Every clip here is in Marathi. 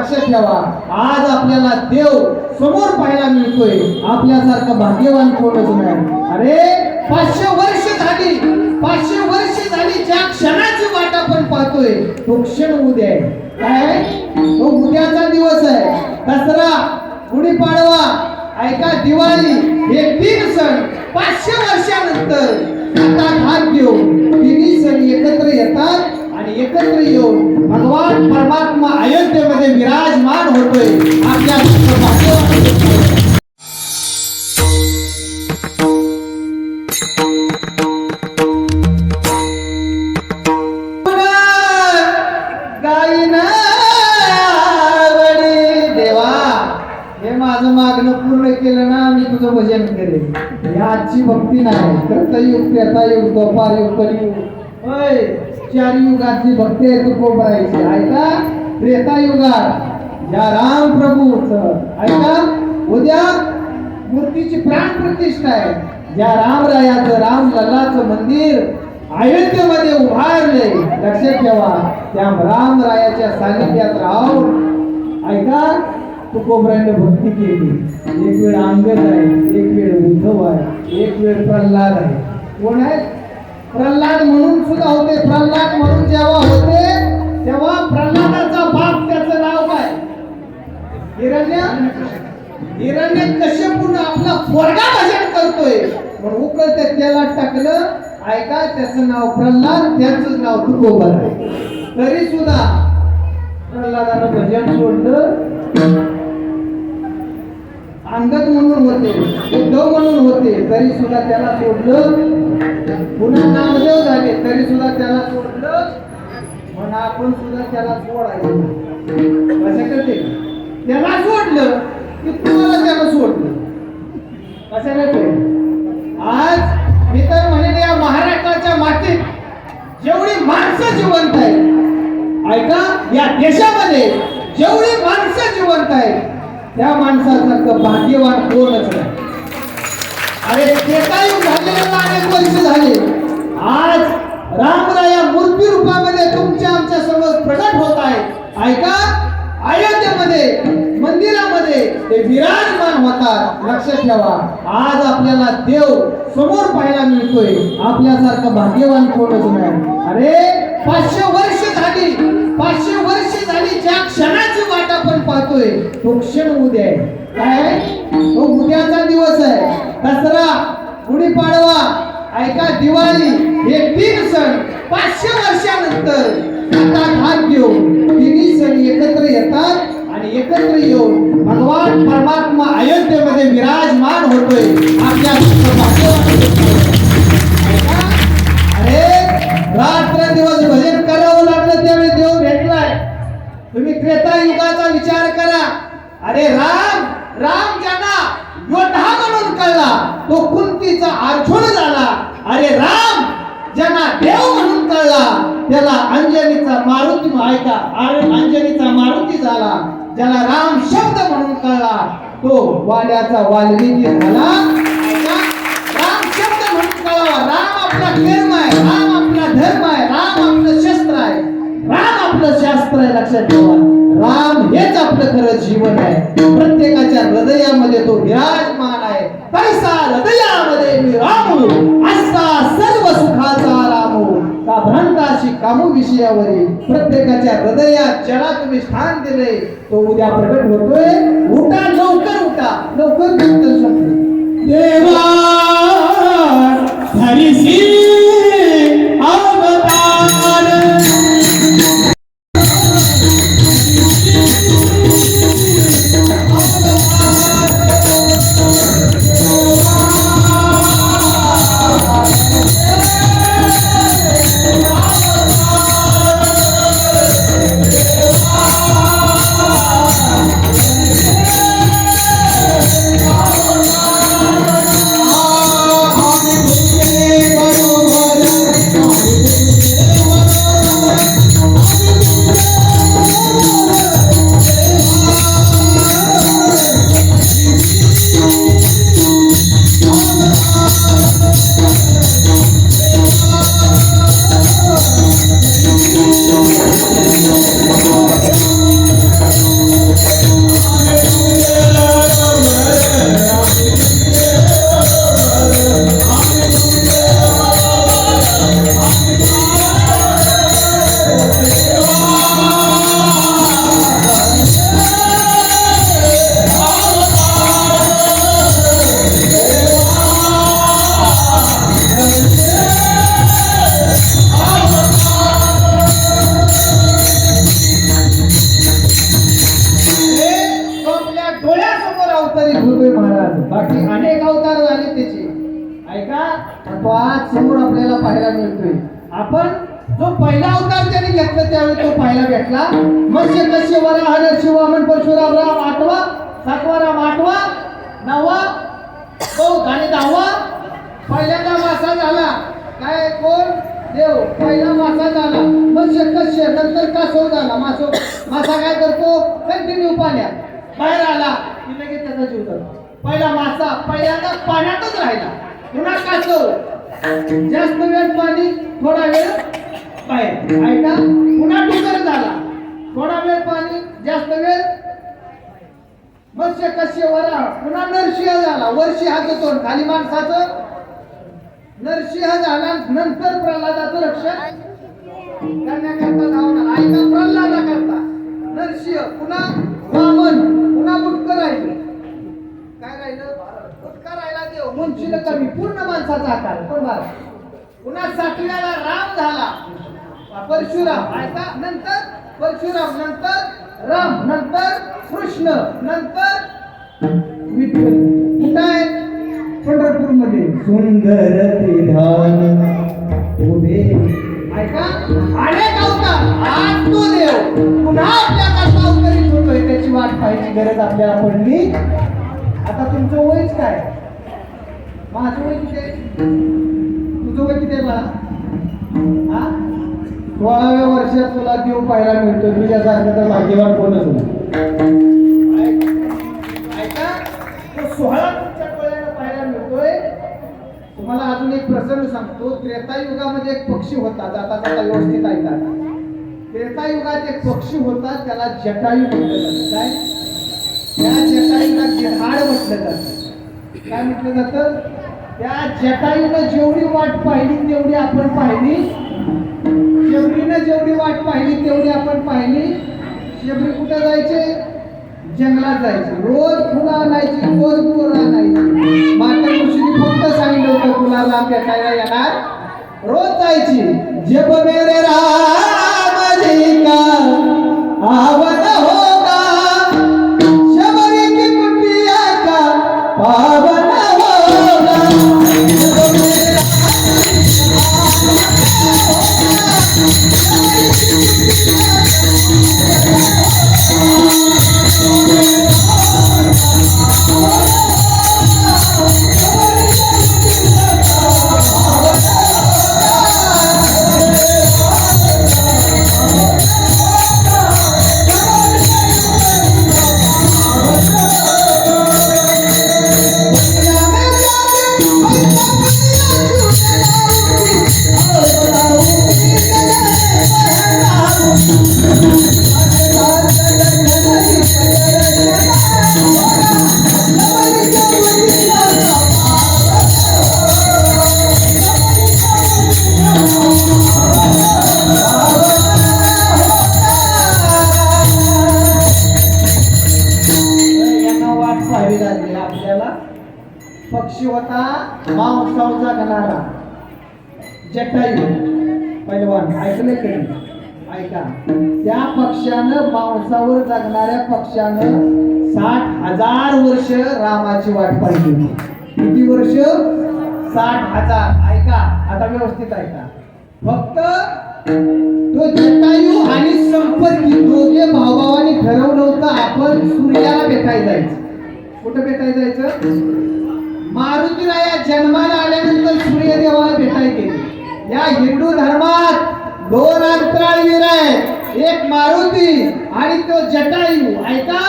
लक्षात ठेवा. आज आपल्याला देव समोर पाहायला मिळतोय. आपल्यासारखं भाग्यवान कोणच नाही. अरे पाचशे वर्ष झाली. पाचशे वर्ष झाली. ज्या क्षणाची वाट आपण पाहतोय तो क्षण उद्या आहे. काय? तो उद्याचा दिवस आहे. दसरा गुढीपाडवा ऐका दिवाळी हे तीन सण पाचशे वर्षानंतर हातात हात घेऊन तिन्ही सण एकत्र येतात. आणि एकत्र येऊन भगवान परमात्मा अयोध्येमध्ये विराजमान होतोय आपल्या देवा हे माझं मागणं पूर्ण केलं ना मी तुझं भजन करेन ही आजची भक्ती नाही कृतयुग त्रेतायुग युग कलियुग होय. चार युगाची भक्ती आहे तू ऐका ऐका त्रेतायुगात या राम प्रभूच. ऐका उद्या मूर्तीची प्राण प्रतिष्ठा आहे. ज्या रामरायाचं राम लल्लाचं मंदिर अयोध्येमध्ये उभारले. लक्षात ठेवा त्या रामरायाच्या सानिध्यात राहून ऐका तू कोबऱ्याने भक्ती केली. एक वेळ अंगद आहे एक वेळ उद्धव आहे एक वेळ प्रल्हाद आहे. कोण आहे प्रल्हाद म्हणून सुद्धा होते प्रल्हाद म्हणून जेव्हा होते तेव्हा प्रल्हादाचा बाप त्याचं नाव काय? हिरण्य? हिरण्य कश्यपून आपला पोरगा भजन करतोय? पण उकळत्या तेलात टाकलं ऐका त्याचं नाव प्रल्हाद त्याच नाव तुकोबर आहे. तरी सुद्धा प्रल्हादानं भजन सोडलं. अंगद म्हणून होते उद्धव म्हणून होते तरी सुद्धा त्याला सोडलं. पुन्हा नामदेव झाले? तरी सुद्धा त्याला सोडलं. म्हणून आपण सुद्धा त्याला सोडायचं असं करते त्याला सोडलं की तुम्हाला त्याला सोडलं. असं करते आज मी तर म्हणेन या महाराष्ट्राच्या मातीत जेवढी माणसं जिवंत आहेत ऐका या देशामध्ये जेवढी माणसं जिवंत आहेत त्या माणसासारखं भाग्यवान कोणच नाही. अरे ते काही झालेलं अनेक वर्ष झाले. आज रामराया मूर्ती रूपामध्ये तुमच्या आमच्यासमोर प्रकट होत आहे. ऐका अयोध्येमध्ये मंदिरामध्ये ते विराजमान होतात. लक्षात ठेवा. आज आपल्याला देव समोर पाहायला मिळतोय. आपल्यासारखं भाग्यवान कोणच नाही. अरे पाचशे वर्ष झाली. पाचशे वर्ष झाली. ज्या क्षणाची वाट आपण पाहतोय तो क्षण उद्या आहे. काय? तो उद्याचा दिवस आहे. दसरा गुढीपाडवा ऐका दिवाळी हे तीन सण पाचशे वर्षानंतर हातात हात घेऊन तिन्ही सण एकत्र येतात आणि एकत्र येऊन भगवान परमात्मा अयोध्येमध्ये विराजमान होतोय. आपल्या अरे रात्र दिवस भजन करावं लागलं त्यावेळी देव भेटलाय. तुम्ही त्रेता युगाचा विचार करा. अरे राम राम ज्यांना योद्धा म्हणून कळला तो कुंतीचा अर्जुन झाला. अरे राम ज्यांना देव म्हणून कळला त्याला अंजनीचा मारुती ऐका अरे अंजनीचा मारुती झाला. ज्याला राम शब्द म्हणून कळला तो वाड्याचा वाल्मिकी झाला. राम शब्द म्हणून कळावा. राम आपला धर्म आहे राम आपला धर्म आहे राम आपलं शस्त्र आहे. राम आपलं शास्त्र आहे लक्षात ठेवा. राम हेच आपलं खरं जीवन आहे. प्रत्येकाच्या हृदयामध्ये तो विराजमान आहे. पैसा हृदयामध्ये मी रामू असा सर्व सुखाचा रामू. का भ्रांताशी कामू विषयावरील प्रत्येकाच्या हृदयात ज्याला तुम्ही स्थान दिले तो उद्या प्रकट होतोय. उठा लवकर उठा लवकर कीर्तन देवा गुरुदेव महाराज. बाकी अनेक अवतार झाले त्याचे. ऐका तो आज समोर आपल्याला पाहायला मिळतोय. आपण जो पहिला अवतार त्याने घेतला त्यावेळी तो पाहायला भेटला. मत्स्य कश्य वरा हर शिवामन परशुराम राम आठवा सातवा राम आठवा नववा चौथ आणि दहावा. पहिल्यांदा मासा झाला. काय कोण? देव. पहिला मासा झाला. मग कश्य नंतर कासव झाला. मासो मासा काय करतो? कंटिन्यू पाण्यात बाहेर आला. की लगेच त्याचा जीव जातो? पहिला मासा पहिल्यांदा पाण्यातच राहिला. पुन्हा कासव जास्त वेळ पाणी थोडा वेळ बाहेर. ऐका? पुन्हा डुकर झाला. थोडा वेळ पाणी जास्त वेळ. मत्स्य कश्य वरा. पुन्हा नरसिंह झाला. वर्षी हा तोंड. खाली माणसाचं. नरसिंह झाला. नंतर प्रल्हादाचं रक्षण. करण्याकरता धावणार. ऐका? प्रल्हादा करता नरसिंह. पुन्हा वामन पुन्हा बुटकर राहिले काय राहिलं? बुटकर राहिला देव मुंशीला कमी पूर्ण माणसाचा आकार. पण बार? पुन्हा सातव्याला राम झाला? परशुराम. ऐका नंतर? परशुराम नंतर? राम नंतर? कृष्ण नंतर? विठ्ठल. कुठं आहे पंढरपूरमध्ये सुंदर ते ध्यान उभे ऐका अनेक अवतार. आज तो देव. पुन्हा आपल्या पाहायची गरज आपल्याला पडली. आता तुमचं वयच काय? माझं वय किती आहे? तुझं वय किती हा? सोळाव्या वर्षात तुला देव पाहायला मिळतो. तुझ्यासारखं तर भाग्यवान कोणच नाही ऐका तो सोहळा तुमच्या डोळ्यानं पाहायला मिळतोय. तुम्हाला अजून एक प्रसंग सांगतो. त्रेतायुगामध्ये एक पक्षी होता जाता जाता व्यवस्थित ऐका. त्रेतायुगात एक पक्षी होता त्याला जटायू म्हणतात. काय? त्या जटायूला गिरहाड म्हटलं जातं. काय म्हटलं जातं? त्या जटायूनं जेवढी वाट पाहिली तेवढी आपण पाहिली. शबरीनं जेवढी वाट पाहिली तेवढी आपण पाहिली. शबरी कुठं जायचे? जंगलात जायचे. रोज फुलं आणायची रोज पोरं आणायची. माता ऋषीने फक्त सांगितलं होतं कुणाला भेटायला येणार? रोज जायची. जप मेरे राम जी का मांसावचा गणारा जटाई पैलवान ऐकले की ऐका. त्या पक्षानं मांसावर जगणाऱ्या पक्षानं साठ हजार वर्ष रामाची वाट पाहिली किती वर्ष? साठ हजार. ऐका. आता व्यवस्थित ऐका. फक्त तो जटायू आणि संपर्की दोघे भावभावाने ठरवलं होतं आपण सूर्याला भेटायला जायचं. कुठं भेटायला जायचं? मारुतीराया जन्माला आल्यानंतर सूर्यदेवाला भेटायला गेले. या हिंदू धर्मात दोन अंतराळवीर आहेत. एक मारुती आणि तो जटायू. ऐका?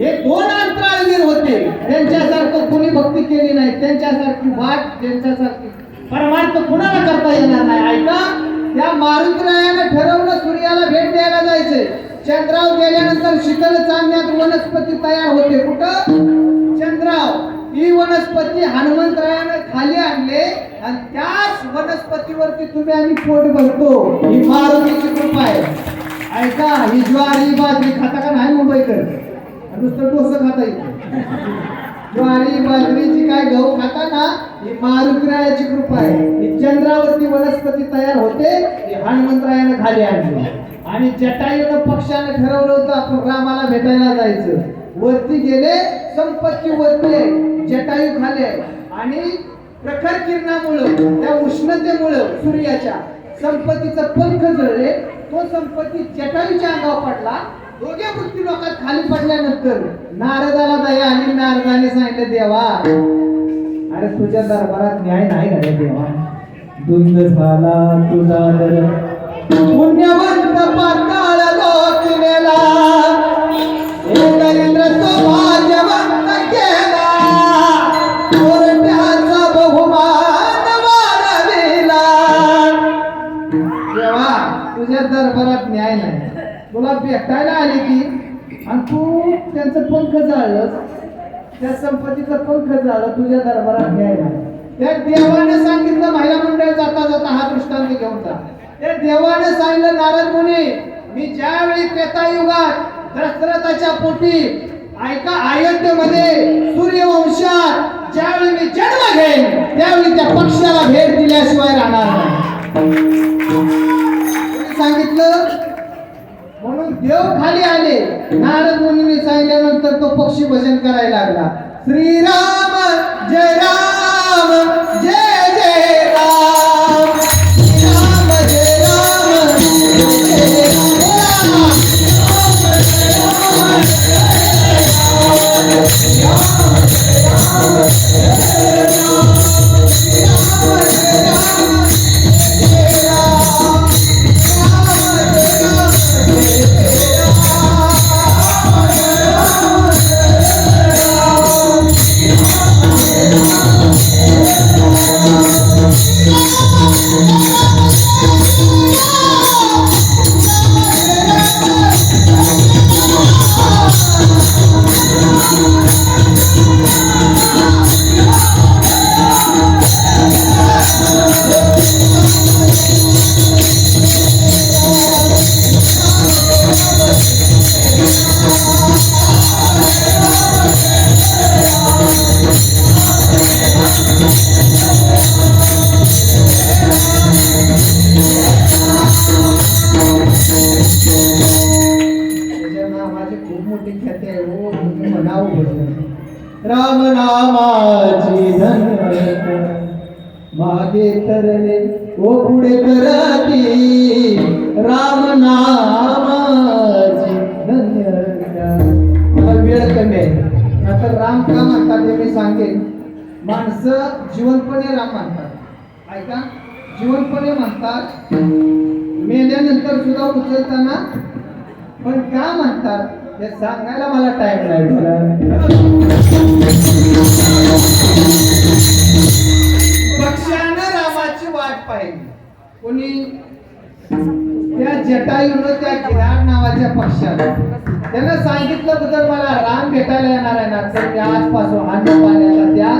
हे दोन अंतराळवीर होते. त्यांच्यासारखं कोणी भक्ती केली नाही. त्यांच्यासारखी वाट त्यांच्यासारखी परमार्थ कुणाला करता येणार नाही? ऐका? त्या मारुतीरायानं ठरवलं सूर्याला भेट द्यायला जायचंय. चंद्राव गेल्यानंतर शीतल चांदण्यात वनस्पती तयार होते. कुठं? ती ही वनस्पती हनुमंतरायानं खाली आणले आणि त्याच वनस्पतीवरती तुम्ही आम्ही पोट भरतो. ही मारुतीची कृपा आहे. ऐका ही ज्वारी बाजरी खाता का नाही मुंबईकर? नुसतं डोसं खाता येईल ज्वारी बाजरीची काय गहू खाता ना ही मारुतीरायाची कृपा आहे. ही चंद्रावरती वनस्पती तयार होते ही हनुमंतरायानं खाली आणली. आणि जटायूनं पक्षानं ठरवलं होतं आपण रामाला भेटायला जायचं. वरती गेले संपत्ती वरती जटायू खाले. आणि प्रखर किरणामुळं त्या उष्णतेमुळं सूर्याच्या संपत्तीचा पंख जळले तो संपत्ती जटायूच्या अंगावर पडला. दोघे मृत्यू लोकात खाली पडल्यानंतर नारदाला दया आणि नारदाने सांगितलं देवा अरे तुझ्या दरबारात न्याय नाही झाले देवा. दुंद झाला तुझा दर. पुण्यवंत पाताळ लोक नेला तुझ्या दरबारात न्याय नाही. तुला भेटायला आली की आणि तू त्यांचं पंख जाळलं त्या संपत्तीचं पंख जाळलं तुझ्या दरबारात न्याय नाही. त्या देवाने सांगितलं महिला मंडळ जाता जाता हा दृष्टांत घेऊन जा. त्या देवाने सांगितलं नारद मुनी मी ज्यावेळी त्रेतायुगात दशरथाच्या पोटी ऐका अयोध्येमध्ये सूर्यवंशात ज्यावेळी मी जन्म घेईन त्यावेळी त्या पक्षाला भेट दिल्याशिवाय राहणार नाही. सांगितलं? म्हणून देव खाली आले. नारद मुनी सांगितल्यानंतर तो पक्षी भजन करायला लागला. श्रीराम जय राम जय जीवनपणे राम मानतात. ऐका? जीवनपणे म्हणतात मेल्यानंतर सुद्धा उचलताना पण का म्हणतात हे सांगायला मला टाईम नाही पक्षानं रामाची वाट पाहिली. कोणी? त्या जटायूनं त्या किराण नावाच्या पक्षानं त्यांना सांगितलं तर मला राम भेटायला येणार आहे ना तर मी आजपासून अन्न पाण्याला त्या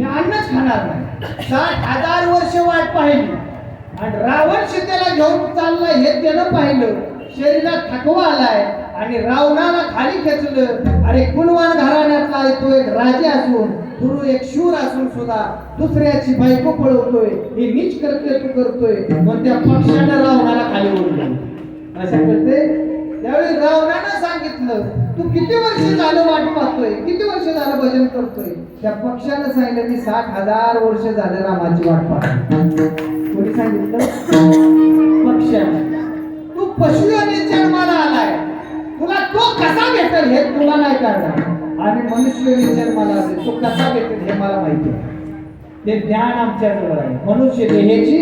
मी अन्नच खाणार नाही. साठ हजार वर्ष वाट पाहिली. आणि रावण सीतेला घेऊन चाललाय हे त्यानं पाहिलं. शरीरात थकवा आलाय आणि रावणाला खाली खेचलं. अरे कुलवान घराण्यातला तो एक राजे असून गुरु एक शूर असून सुद्धा दुसऱ्याची बायको पळवतोय. हे नीच करतोय तू करतोय. पण त्या पक्षानं रावणाला खाली ओढलं. असं करते त्यावेळी रावणानं सांगितलं तू किती वर्ष झालं वाट पाहतोय? किती वर्ष झालं भजन करतोय? त्या पक्षानं सांगितलं मी साठ हजार वर्ष झालं रामाची वाट पाहतोय. कोणी सांगितलं? पक्षानं तू पशु आणि जन्माला आलाय. तुला तो कसा भेटेल हे तुला नाही करणार आणि मनुष्य जन्माला असेल तो कसा भेटेल हे मला माहिती आहे. ते ज्ञान आमच्याजवळ आहे. मनुष्य देहेची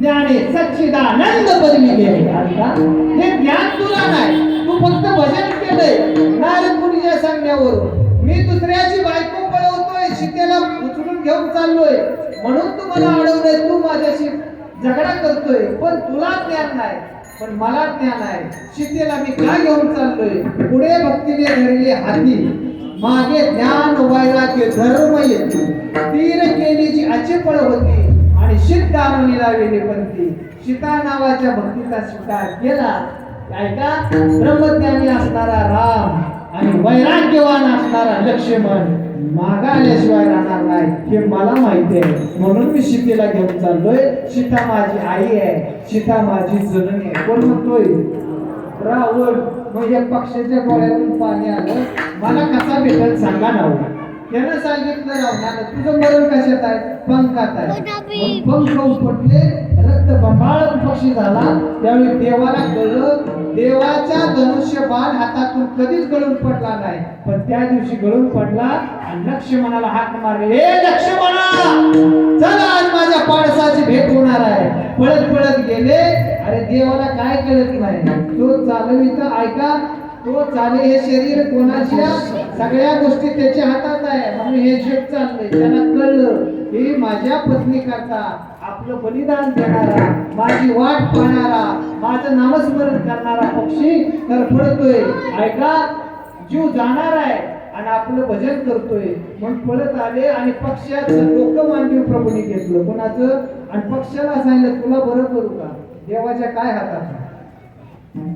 ज्ञाने सच्चिदानंद पदवी गेले आता हे ज्ञान तुला नाही. तू फक्त भजन केलंय. नारद मुनीच्या सांगण्यावरून मी दुसऱ्याची बायको पळवतोय सीतेला उचलून घेऊन चाललोय. म्हणून तू मला अडवलंय तू माझ्याशी झगडा करतोय. पण तुला ज्ञान नाही पण मला ज्ञान आहे. सीतेला मी का घेऊन चाललोय? पुढे भक्तीने धरली हाती. मागे ज्ञान वैराग्य धर्म येते. तीर केलीची अचेपळ होती आणि शीत आणून लावलेली ती सीता नावाच्या भक्तीचा स्वीकार केला ऐका ब्रह्मज्ञानी असणारा राम आणि वैराग्यवान असणारा लक्ष्मण मागाल्याशिवाय राहणार नाही हे मला माहिती आहे. म्हणून मी सीतेला घेऊन चाललोय. सीता माझी आई आहे. सीता माझी जननी आहे. कोण म्हणतोय? रावण. म्हणजे पक्षाच्या डोळ्यातून पाणी आलं. मला कसा भेटेल सांगा ना हो. त्यानं सांगितलं रावणाला तुझं मरण कशात आहे? पंखात आहे. मग पंख उपटले रक्त बंबाळ पक्षी झाला त्यावेळी देवाला कळलं देवाचा धनुष्य बाण हातातून कधीच गळून पडला नाही. पण त्या दिवशी गळून पडला आणि लक्ष्मणाला हात मारले. हे लक्ष्मणा चला आज माझ्या पाडसाची भेट होणार आहे. पळत पळत गेले. अरे देवाला काय कळत नाही? तो चालवित ऐका तो चाले हे शरीर कोणाच्या? सगळ्या गोष्टी त्याच्या हातात आहे. म्हणून हे जग चाललंय. त्याला कळलं हे माझ्या पत्नी करता. आपलं बलिदान देणारा माझी वाट पाहणारा माझं नामस्मरण करणारा पक्षी तर पडतोय ऐका जीव जाणार आहे आणि आपलं भजन करतोय. मग पळत आले आणि पक्षाचं डोकं मांडीव प्रभूने घेतलं. कोणाचं? आणि पक्षाला सांगितलं तुला बरं करू का? देवाच्या काय हातात?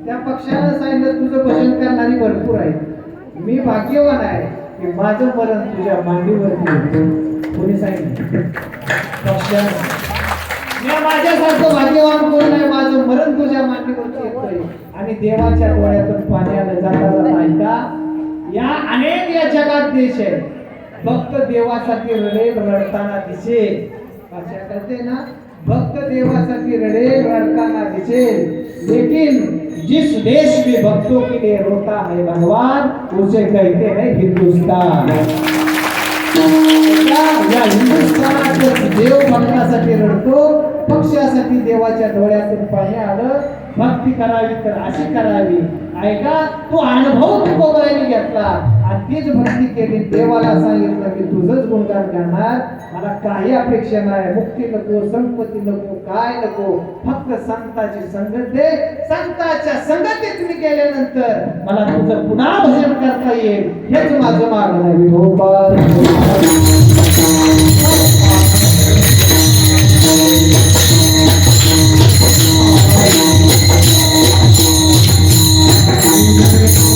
त्या पक्षाला सांगितलं तुझं भजन करणारी भरपूर आहे. मी भाग्यवान आहे की माझं मरण तुझ्या मांडीवरती कोणी सांगितलं? पक्षानं मी माझ्यासारखं भाग्यवान कोण नाही माझं मरण तुझ्या मान्यवरती येतोय. आणि देवाच्या डोळ्यातून पाणी आलं जाता जाता ऐका. या अनेक या जगात देश आहे भक्त देवासाठी रडे रडताना दिसेल अशा करते ना? भक्त देवासाठी रडे रडताना दिसेल लेकिन जिस देश में भक्तों के लिए रोता है भगवान उसे कहते हैं हिंदुस्तान। या या हिंदुस्थानात देव मागण्यासाठी रडतो पक्षासाठी देवाच्या डोळ्यातून पाणी आलं भक्ती करावी तर अशी करावी. ऐका तो अनुभव तुकोबाईने घेतला. आणि तीच भक्ती केली देवाला सांगितलं की तुझंच गुणगान करणार. मला काही अपेक्षा नाही. मुक्ती नको संपत्ती नको काय नको. फक्त संताची संगत दे. संताच्या संगतीत मी केल्यानंतर मला तुझं पुन्हा भजन करता येईल. हेच माझं मागणं आहे Thank you.